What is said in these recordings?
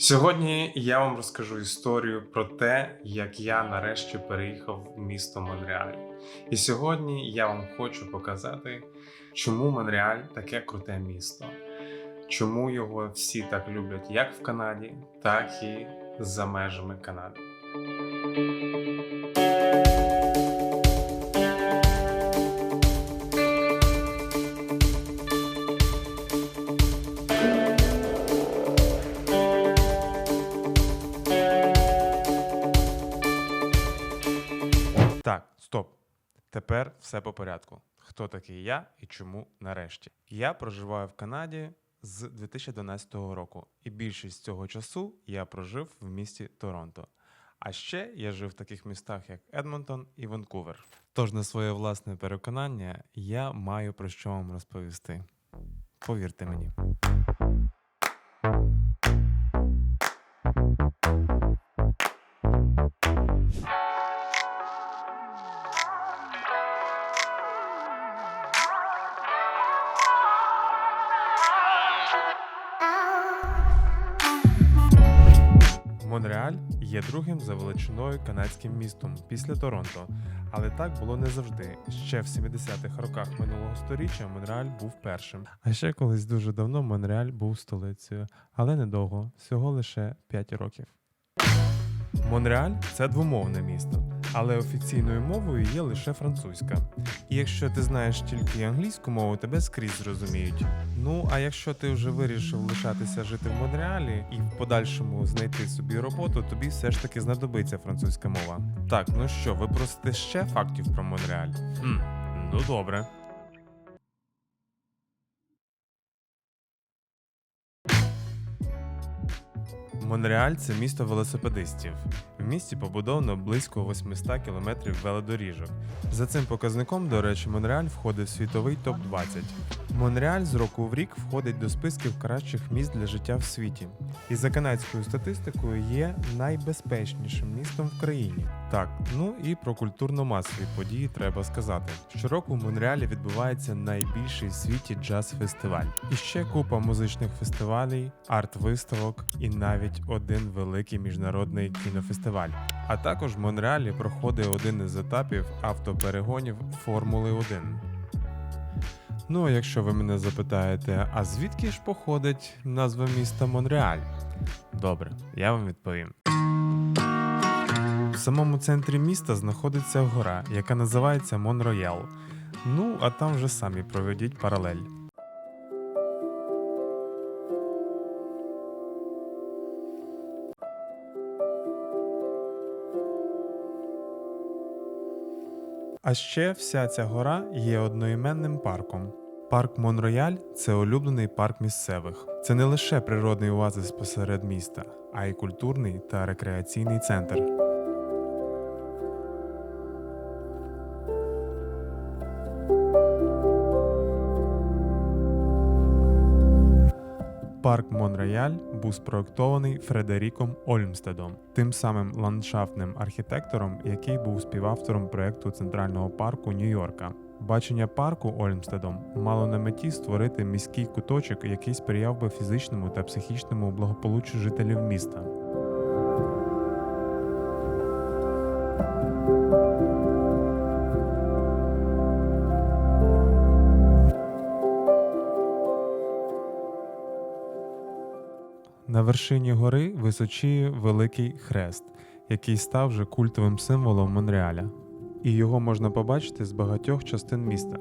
Сьогодні я вам розкажу історію про те, як я нарешті переїхав в місто Монреаль. І сьогодні я вам хочу показати, чому Монреаль таке круте місто, чому його всі так люблять як в Канаді, так і за межами Канади. Тепер все по порядку. Хто такий я і чому нарешті? Я проживаю в Канаді з 2012 року, і більшість цього часу я прожив в місті Торонто. А ще я жив в таких містах, як Едмонтон і Ванкувер. Тож на своє власне переконання я маю про що вам розповісти. Повірте мені. Монреаль є другим за величиною канадським містом після Торонто, але так було не завжди. Ще в 70-х роках минулого століття Монреаль був першим. А ще колись дуже давно Монреаль був столицею, але недовго, всього лише 5 років. Монреаль це двомовне місто, але офіційною мовою є лише французька. І якщо ти знаєш тільки англійську мову, тебе скрізь зрозуміють. Ну а якщо ти вже вирішив лишатися жити в Монреалі і в подальшому знайти собі роботу, тобі все ж таки знадобиться французька мова. Так, ну що, ви просите ще фактів про Монреаль? Хм, ну добре. Монреаль це місто велосипедистів. В місті побудовано близько 800 кілометрів велодоріжок. За цим показником, до речі, Монреаль входить в світовий топ-20. Монреаль з року в рік входить до списків кращих міст для життя в світі. І за канадською статистикою є найбезпечнішим містом в країні. Так, ну і про культурно-масові події треба сказати. Щороку в Монреалі відбувається найбільший в світі джаз-фестиваль. І ще купа музичних фестивалей, арт-виставок і навіть один великий міжнародний кінофестиваль. А також в Монреалі проходить один із етапів автоперегонів Формули 1. Ну, а якщо ви мене запитаєте, а звідки ж походить назва міста Монреаль? Добре, я вам відповім. В самому центрі міста знаходиться гора, яка називається Монроял. Ну, а там вже самі проведіть паралель. А ще вся ця гора є одноіменним парком. Парк Монрояль це улюблений парк місцевих. Це не лише природний оазис посеред міста, а й культурний та рекреаційний центр. Монреаль був спроектований Фредеріком Ольмстедом, тим самим ландшафтним архітектором, який був співавтором проекту Центрального парку Нью-Йорка. Бачення парку Ольмстедом мало на меті створити міський куточок, який сприяв би фізичному та психічному благополуччю жителів міста. Вершині гори височіє великий хрест, який став вже культовим символом Монреаля, і його можна побачити з багатьох частин міста.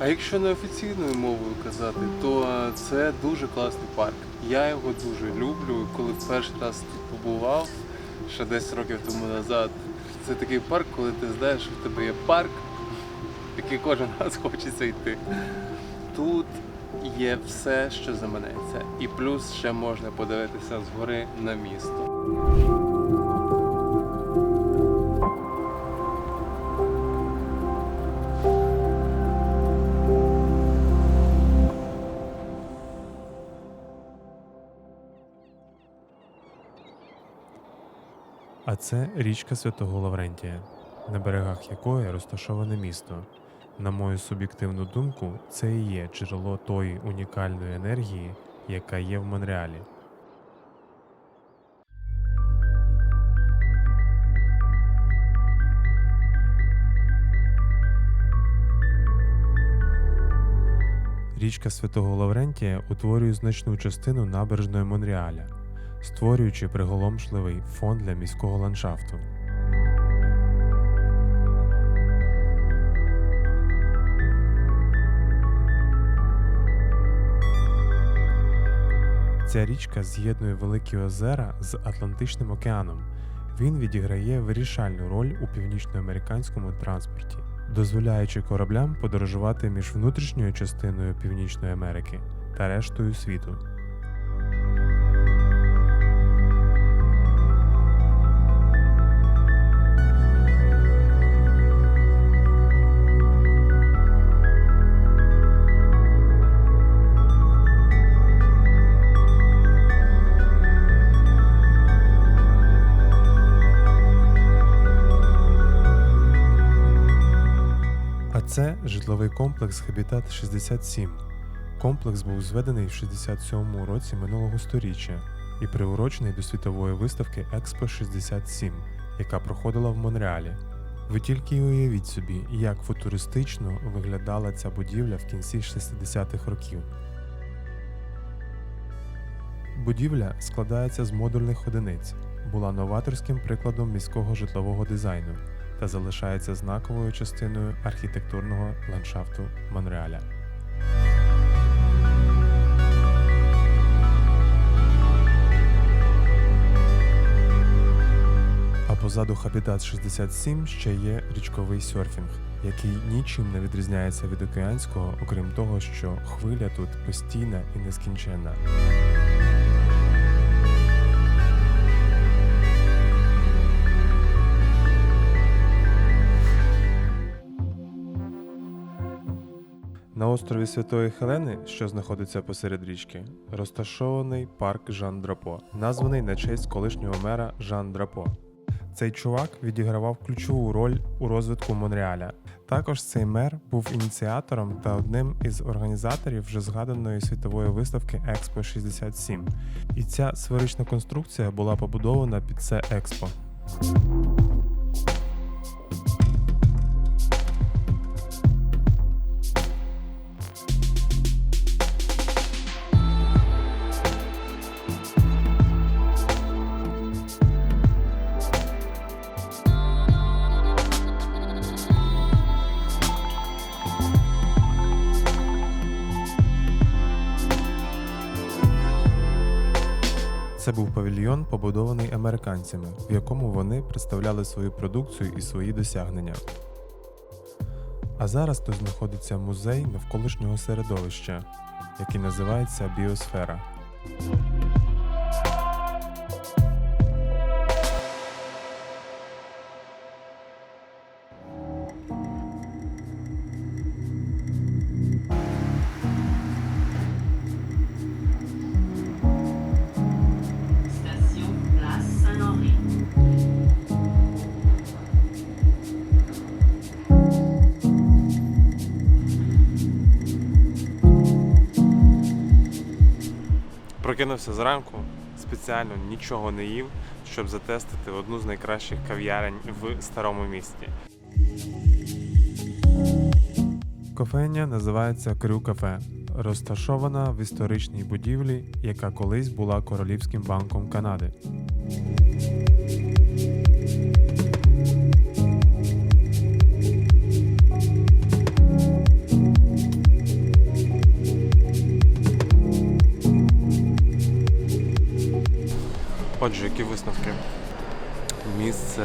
А якщо не офіційною мовою казати, то це дуже класний парк. Я його дуже люблю. Коли перший раз тут побував, ще 10 років тому назад, це такий парк, коли ти знаєш, що в тебе є парк, в який кожен раз хочеться йти. Тут є все, що заманеться. І плюс ще можна подивитися згори на місто. Це річка Святого Лаврентія. на берегах якої розташоване місто. На мою суб'єктивну думку, це і є джерело тої унікальної енергії, яка є в Монреалі. Річка Святого Лаврентія утворює значну частину набережної Монреаля, створюючи приголомшливий фон для міського ландшафту. Ця річка з'єднує великі озера з Атлантичним океаном. Він відіграє вирішальну роль у північноамериканському транспорті, дозволяючи кораблям подорожувати між внутрішньою частиною Північної Америки та рештою світу. Це житловий комплекс Хабітат 67. Комплекс був зведений в 67 році минулого сторіччя і приурочений до світової виставки Експо 67, яка проходила в Монреалі. Ви тільки уявіть собі, як футуристично виглядала ця будівля в кінці 60-х років. Будівля складається з модульних одиниць, була новаторським прикладом міського житлового дизайну та залишається знаковою частиною архітектурного ландшафту Монреаля. А позаду Хабітат 67 ще є річковий серфінг, який нічим не відрізняється від океанського, окрім того, що хвиля тут постійна і нескінченна. На острові Святої Хелени, що знаходиться посеред річки, розташований парк Жан Драпо, названий на честь колишнього мера Жан Драпо. Цей чувак відігравав ключову роль у розвитку Монреаля. Також цей мер був ініціатором та одним із організаторів вже згаданої світової виставки Експо 67. І ця сферична конструкція була побудована під це експо. Це був павільйон, побудований американцями, в якому вони представляли свою продукцію і свої досягнення. А зараз тут знаходиться музей навколишнього середовища, який називається Біосфера. Прокинувся зранку, спеціально нічого не їв, щоб затестити одну з найкращих кав'ярень в старому місті. Кофейня називається Крю Кафе, розташована в історичній будівлі, яка колись була Королівським банком Канади. Отже, які висновки? Місце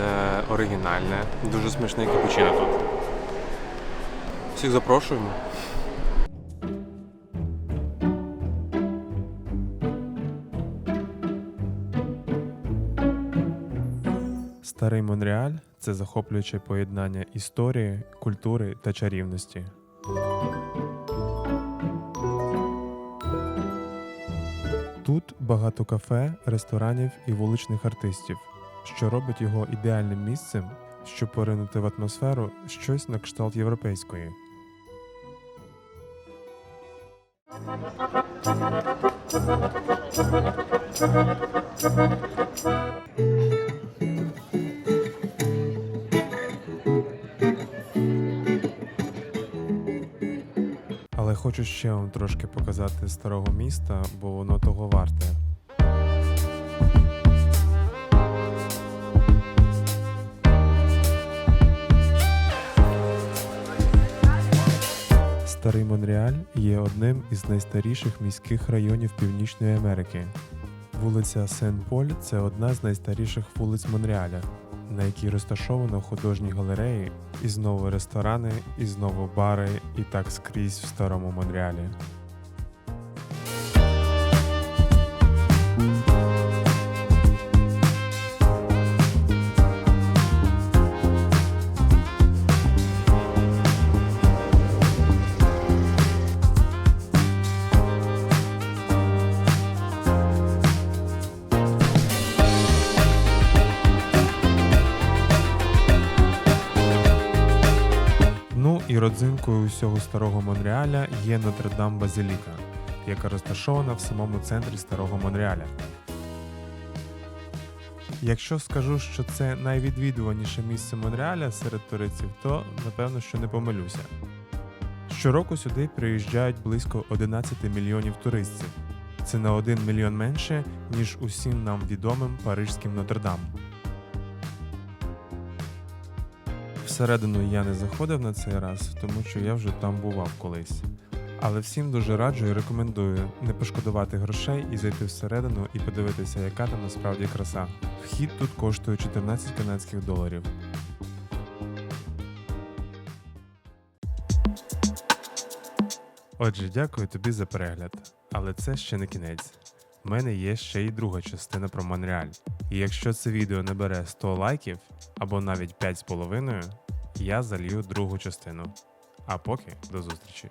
оригінальне, дуже смачний капучино тут. Всіх запрошуємо. Старий Монреаль це захоплююче поєднання історії, культури та чарівності. Багато кафе, ресторанів і вуличних артистів, що робить його ідеальним місцем, щоб поринути в атмосферу щось на кшталт європейської. Але хочу ще вам трошки показати старого міста, бо воно того варте. Старий Монреаль є одним із найстаріших міських районів Північної Америки. Вулиця Сен-Поль це одна з найстаріших вулиць Монреаля, на якій розташовано художні галереї, і знову ресторани, і знову бари, і так скрізь в старому Монреалі. І родзинкою усього старого Монреаля є Нотр-Дам Базиліка, яка розташована в самому центрі старого Монреаля. Якщо скажу, що це найвідвідуваніше місце Монреаля серед туристів, то напевно, що не помилюся. Щороку сюди приїжджають близько 11 мільйонів туристів. Це на 1 мільйон менше, ніж усім нам відомим парижським Нотр-Дам. Всередину я не заходив на цей раз, тому що я вже там бував колись. Але всім дуже раджу і рекомендую не пошкодувати грошей і зайти всередину і подивитися, яка там насправді краса. Вхід тут коштує 14 канадських доларів. Отже, дякую тобі за перегляд. Але це ще не кінець. У мене є ще й друга частина про Монреаль. І якщо це відео набере 100 лайків або навіть 5,5, я залью другу частину. А поки до зустрічі.